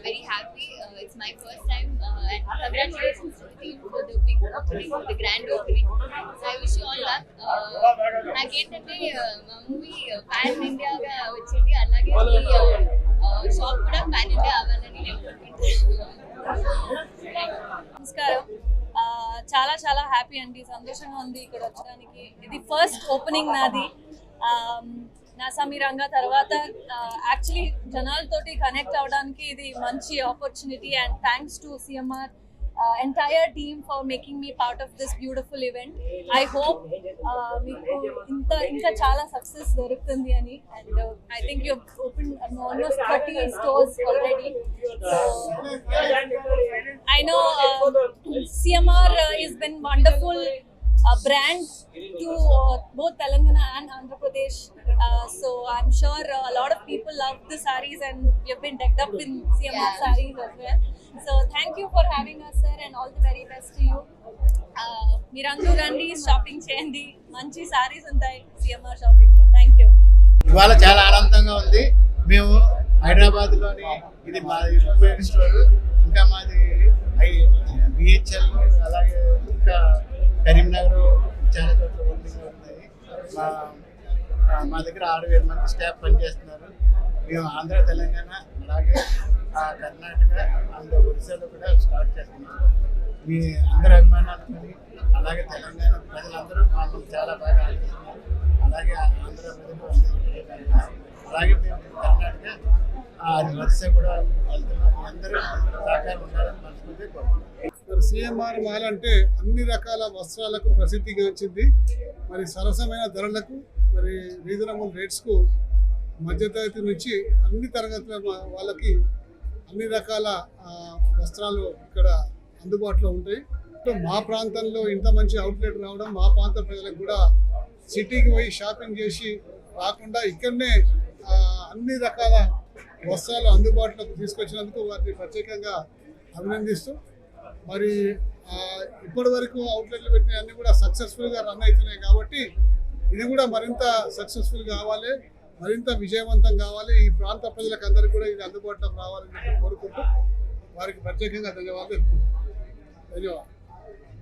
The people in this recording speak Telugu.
very happy. it's my first time, uh, and congratulations to the team for the big opening, for the grand opening. So I wish you all luck. Uh, నాకేంటంటే uh, మా మూవీ పాన్ ఇండియాగా వచ్చింది అలాగే మీ షాప్ కూడా పాన్ ఇండియా అవ్వాలని నేను నమస్కారం చాలా చాలా హ్యాపీ అండి సంతోషంగా ఉంది ఇక్కడ వచ్చడానికి ఇది ఫస్ట్ ఓపెనింగ్ నాది నాసా నా తర్వాత యాక్చువల్లీ జనాలతోటి కనెక్ట్ అవ్వడానికి ఇది మంచి opportunity and thanks to CMR entire team for making me part of this beautiful event I hope మీకు ఇంత ఇంకా చాలా సక్సెస్ దొరుకుతుంది అని. And I think you open almost thirty stores already I know CMR is been wonderful brand to both Telangana and Andhra Pradesh Uh, so I'm sure uh, a lot of people love the sarees and we have been decked up in CMR Yeah. sarees as well. So thank you for having us sir and all the very best to you. Uh, మీరందరూ రండి షాపింగ్ చేయండి మంచి సారీస్ ఉంటాయి సిఎంఆర్ షాపింగ్లో థ్యాంక్ యూ ఇవాళ చాలా ఆనందంగా ఉంది మేము హైదరాబాద్లోని ఇది మాది స్టోర్ ఇంకా మాది బిహెచ్ఎల్ అలాగే ఇంకా కరీంనగర్ చాలా చోట్ల ఓపెనింగ్ ఉన్నాయి మా ఆ, మా దగ్గర ఆరు వేల మంది స్టాఫ్ పనిచేస్తున్నారు. మేము ఆంధ్ర తెలంగాణ అలాగే ఆ, కర్ణాటక అండ్ ఒరిస్సాలో కూడా స్టార్ట్ చేస్తున్నాం. మీ అందరి అభిమానాలతో అలాగే తెలంగాణ ప్రజలందరూ మమ్మల్ని చాలా బాగా ఆలోచిస్తున్నారు అలాగే ఆంధ్ర ప్రజలు అలాగే మేము కర్ణాటక ఆ, ఒరిస్సా కూడా వెళ్తున్నాం. అందరూ సహకారం ఉండాలని మనస్ఫూర్తిగా సిఎంఆర్ మాల్ అంటే అన్ని రకాల వస్త్రాలకు ప్రసిద్ధిగాంచింది. మరి సరసమైన ధరలకు మరి రీజనబుల్ రేట్స్కు మధ్యతరగతి నుంచి అన్ని తరగతుల మా- వాళ్ళకి అన్ని రకాల వస్త్రాలు ఇక్కడ అందుబాటులో ఉంటాయి. మా ప్రాంతంలో ఇంత మంచి అవుట్లెట్ రావడం మా ప్రాంత ప్రజలకు కూడా సిటీకి పోయి షాపింగ్ చేసి రాకుండా ఇక్కడనే అన్ని రకాల వస్త్రాలు అందుబాటులోకి తీసుకొచ్చినందుకు వారిని ప్రత్యేకంగా అభినందిస్తూ మరి ఇప్పటి వరకు అవుట్లెట్లు పెట్టినవన్నీ కూడా సక్సెస్ఫుల్గా రన్ అవుతున్నాయి కాబట్టి ఇది కూడా మరింత సక్సెస్ఫుల్ కావాలి మరింత విజయవంతం కావాలి. ఈ ప్రాంత ప్రజలకు అందరికీ కూడా ఇది అందుబాటులోకి రావాలని కోరుకుంటూ వారికి ప్రత్యేకంగా ధన్యవాదాలు ధన్యవాదాలు.